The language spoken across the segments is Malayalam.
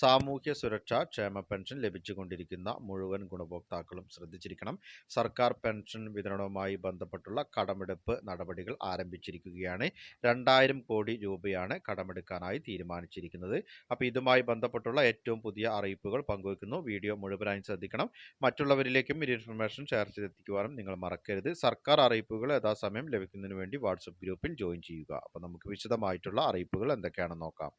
സാമൂഹ്യ സുരക്ഷാ ക്ഷേമ പെൻഷൻ ലഭിച്ചുകൊണ്ടിരിക്കുന്ന മുഴുവൻ ഗുണഭോക്താക്കളും ശ്രദ്ധിച്ചിരിക്കണം. സർക്കാർ പെൻഷൻ വിതരണവുമായി ബന്ധപ്പെട്ടുള്ള കടമെടുപ്പ് നടപടികൾ ആരംഭിച്ചിരിക്കുകയാണ്. രണ്ടായിരം കോടി രൂപയാണ് കടമെടുക്കാനായി തീരുമാനിച്ചിരിക്കുന്നത്. അപ്പോൾ ഇതുമായി ബന്ധപ്പെട്ടുള്ള ഏറ്റവും പുതിയ അറിയിപ്പുകൾ പങ്കുവയ്ക്കുന്നു. വീഡിയോ മുഴുവനായി ശ്രദ്ധിക്കണം. മറ്റുള്ളവരിലേക്കും ഈ ഇൻഫർമേഷൻ ഷെയർ ചെയ്തെത്തിക്കുവാനും നിങ്ങൾ മറക്കരുത്. സർക്കാർ അറിയിപ്പുകൾ യഥാസമയം ലഭിക്കുന്നതിന് വേണ്ടി വാട്സപ്പ് ഗ്രൂപ്പിൽ ജോയിൻ ചെയ്യുക. അപ്പോൾ നമുക്ക് വിശദമായിട്ടുള്ള അറിയിപ്പുകൾ എന്തൊക്കെയാണെന്ന് നോക്കാം.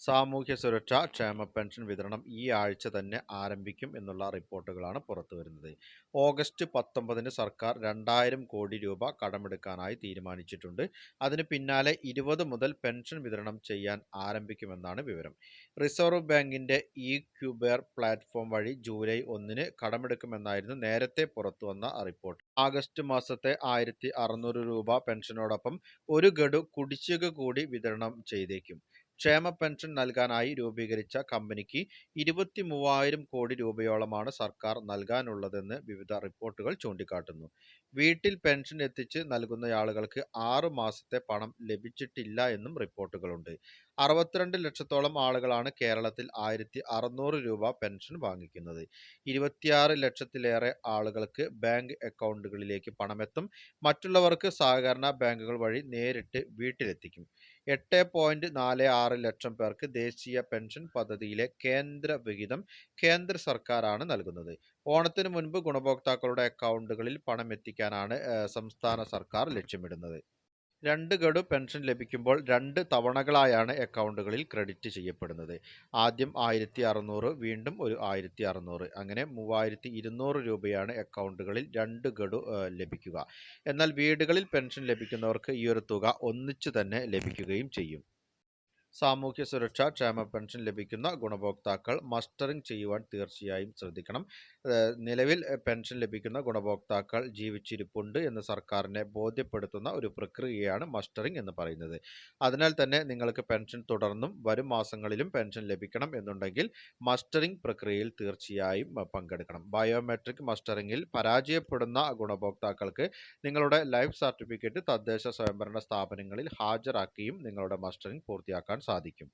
സാമൂഹ്യ സുരക്ഷാ ക്ഷേമ പെൻഷൻ വിതരണം ഈ ആഴ്ച തന്നെ ആരംഭിക്കും എന്നുള്ള റിപ്പോർട്ടുകളാണ് പുറത്തു വരുന്നത്. ഓഗസ്റ്റ് പത്തൊമ്പതിന് സർക്കാർ രണ്ടായിരം കോടി രൂപ കടമെടുക്കാനായി തീരുമാനിച്ചിട്ടുണ്ട്. അതിന് പിന്നാലെ ഇരുപത് മുതൽ പെൻഷൻ വിതരണം ചെയ്യാൻ ആരംഭിക്കുമെന്നാണ് വിവരം. റിസർവ് ബാങ്കിന്റെ ഇ ക്യൂബെയർ പ്ലാറ്റ്ഫോം വഴി ജൂലൈ ഒന്നിന് കടമെടുക്കുമെന്നായിരുന്നു നേരത്തെ പുറത്തു വന്ന റിപ്പോർട്ട്. ആഗസ്റ്റ് മാസത്തെ ആയിരത്തി രൂപ പെൻഷനോടൊപ്പം ഒരു ഗഡു കുടിശ്ശിക കൂടി വിതരണം ചെയ്തേക്കും. ക്ഷേമ പെൻഷൻ നൽകാനായി രൂപീകരിച്ച കമ്പനിക്ക് ഇരുപത്തി മൂവായിരം കോടി രൂപയോളമാണ് സർക്കാർ നൽകാനുള്ളതെന്ന് വിവിധ റിപ്പോർട്ടുകൾ ചൂണ്ടിക്കാട്ടുന്നു. വീട്ടിൽ പെൻഷൻ എത്തിച്ച് നൽകുന്നയാളുകൾക്ക് ആറു മാസത്തെ പണം ലഭിച്ചിട്ടില്ല എന്നും റിപ്പോർട്ടുകളുണ്ട്. അറുപത്തിരണ്ട് ലക്ഷത്തോളം ആളുകളാണ് കേരളത്തിൽ ആയിരത്തി അറുന്നൂറ് രൂപ പെൻഷൻ വാങ്ങിക്കുന്നത്. ഇരുപത്തിയാറ് ലക്ഷത്തിലേറെ ആളുകൾക്ക് ബാങ്ക് അക്കൗണ്ടുകളിലേക്ക് പണമെത്തും. മറ്റുള്ളവർക്ക് സഹകരണ ബാങ്കുകൾ വഴി നേരിട്ട് വീട്ടിലെത്തിക്കും. എട്ട് പോയിന്റ് നാല് ആറ് ലക്ഷം പേർക്ക് ദേശീയ പെൻഷൻ പദ്ധതിയിലെ കേന്ദ്ര വിഹിതം കേന്ദ്ര സർക്കാരാണ് നൽകുന്നത്. ഓണത്തിന് മുൻപ് ഗുണഭോക്താക്കളുടെ അക്കൗണ്ടുകളിൽ പണം എത്തിക്കാനാണ് സംസ്ഥാന സർക്കാർ ലക്ഷ്യമിടുന്നത്. രണ്ട് ഗഡു പെൻഷൻ ലഭിക്കുമ്പോൾ രണ്ട് തവണകളായാണ് അക്കൗണ്ടുകളിൽ ക്രെഡിറ്റ് ചെയ്യപ്പെടുന്നത്. ആദ്യം ആയിരത്തി അറുന്നൂറ് വീണ്ടും ഒരു ആയിരത്തി അറുന്നൂറ് അങ്ങനെ മൂവായിരത്തി ഇരുന്നൂറ് രൂപയാണ് അക്കൗണ്ടുകളിൽ രണ്ട് ഗഡു ലഭിക്കുക. എന്നാൽ വീടുകളിൽ പെൻഷൻ ലഭിക്കുന്നവർക്ക് ഈ ഒരു തുക ഒന്നിച്ചു തന്നെ ലഭിക്കുകയും ചെയ്യും. സാമൂഹ്യ സുരക്ഷാ ക്ഷേമ പെൻഷൻ ലഭിക്കുന്ന ഗുണഭോക്താക്കൾ മസ്റ്ററിംഗ് ചെയ്യുവാൻ തീർച്ചയായും ശ്രദ്ധിക്കണം. നിലവിൽ പെൻഷൻ ലഭിക്കുന്ന ഗുണഭോക്താക്കൾ ജീവിച്ചിരിപ്പുണ്ട് എന്ന് സർക്കാരിനെ ബോധ്യപ്പെടുത്തുന്ന ഒരു പ്രക്രിയയാണ് മസ്റ്ററിംഗ് എന്ന് പറയുന്നത്. അതിനാൽ തന്നെ നിങ്ങൾക്ക് പെൻഷൻ തുടർന്നും വരും മാസങ്ങളിലും പെൻഷൻ ലഭിക്കണം എന്നുണ്ടെങ്കിൽ മസ്റ്ററിംഗ് പ്രക്രിയയിൽ തീർച്ചയായും പങ്കെടുക്കണം. ബയോമെട്രിക് മസ്റ്ററിംഗിൽ പരാജയപ്പെടുന്ന ഗുണഭോക്താക്കൾക്ക് നിങ്ങളുടെ ലൈഫ് സർട്ടിഫിക്കറ്റ് തദ്ദേശ സ്വയംഭരണ സ്ഥാപനങ്ങളിൽ ഹാജരാക്കിയും നിങ്ങളുടെ മസ്റ്ററിംഗ് പൂർത്തിയാക്കാൻ സാധിക്കും.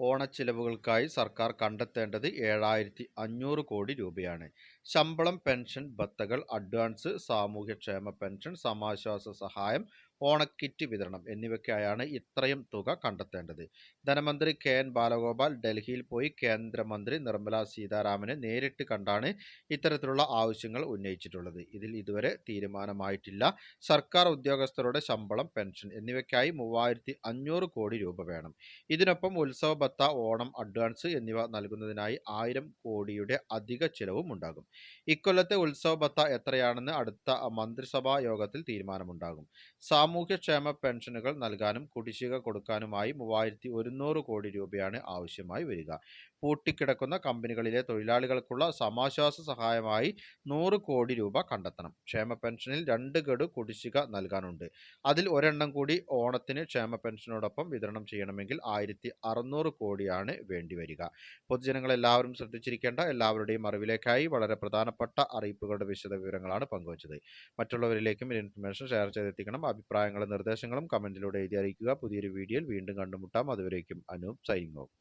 ഓണച്ചിലവുകൾക്കായി സർക്കാർ കണ്ടെത്തേണ്ടത് ഏഴായിരത്തി അഞ്ഞൂറ് കോടി രൂപയാണ്. ശമ്പളം പെൻഷൻ ഭത്തകൾ അഡ്വാൻസ് സാമൂഹ്യക്ഷേമ പെൻഷൻ സമാശ്വാസ സഹായം ഓണക്കിറ്റ് വിതരണം എന്നിവയ്ക്കായാണ് ഇത്രയും തുക കണ്ടെത്തേണ്ടത്. ധനമന്ത്രി കെ എൻ ബാലഗോപാൽ ഡൽഹിയിൽ പോയി കേന്ദ്രമന്ത്രി നിർമ്മല സീതാരാമനെ നേരിട്ട് കണ്ടാണ് ഇത്തരത്തിലുള്ള ആവശ്യങ്ങൾ ഉന്നയിച്ചിട്ടുള്ളത്. ഇതിൽ ഇതുവരെ തീരുമാനമായിട്ടില്ല. സർക്കാർ ഉദ്യോഗസ്ഥരുടെ ശമ്പളം പെൻഷൻ എന്നിവയ്ക്കായി മൂവായിരത്തി അഞ്ഞൂറ് കോടി രൂപ വേണം. ഇതിനൊപ്പം ഉത്സവ ഭത്ത ഓണം അഡ്വാൻസ് എന്നിവ നൽകുന്നതിനായി ആയിരം കോടിയുടെ അധിക ചിലവും ഉണ്ടാകും. ഇക്കൊല്ലത്തെ ഉത്സവ ഭത്ത എത്രയാണെന്ന് അടുത്ത മന്ത്രിസഭാ യോഗത്തിൽ തീരുമാനമുണ്ടാകും. സാമൂഹ്യക്ഷേമ പെൻഷനുകൾ നൽകാനും കുടിശ്ശിക കൊടുക്കാനുമായി മൂവായിരത്തി ഒരുന്നൂറ് കോടി രൂപയാണ് ആവശ്യമായി വരിക. പൂട്ടിക്കിടക്കുന്ന കമ്പനികളിലെ തൊഴിലാളികൾക്കുള്ള സമാശ്വാസ സഹായമായി നൂറ് കോടി രൂപ കണ്ടെത്തണം. ക്ഷേമ പെൻഷനിൽ രണ്ട് ഗഡു കുടിശ്ശിക നൽകാനുണ്ട്. അതിൽ ഒരെണ്ണം കൂടി ഓണത്തിന് ക്ഷേമ പെൻഷനോടൊപ്പം വിതരണം ചെയ്യണമെങ്കിൽ ആയിരത്തി അറുന്നൂറ് കോടിയാണ് വേണ്ടിവരിക പൊതുജനങ്ങൾ എല്ലാവരും ശ്രദ്ധിച്ചിരിക്കേണ്ട എല്ലാവരുടെയും അറിവിലേക്കായി വളരെ പ്രധാനപ്പെട്ട അറിയിപ്പുകളുടെ വിശദ വിവരങ്ങളാണ് പങ്കുവച്ചത്. മറ്റുള്ളവരിലേക്കും ഇൻഫർമേഷൻ ഷെയർ ചെയ്തെത്തിക്കണം. അഭിപ്രായങ്ങളും നിർദ്ദേശങ്ങളും കമന്റിലൂടെ എഴുതി അറിയിക്കുക. പുതിയൊരു വീഡിയോയിൽ വീണ്ടും കണ്ടുമുട്ടാം. അതുവരേക്കും അനൂപ് സൈനിങ് ഓഫ്.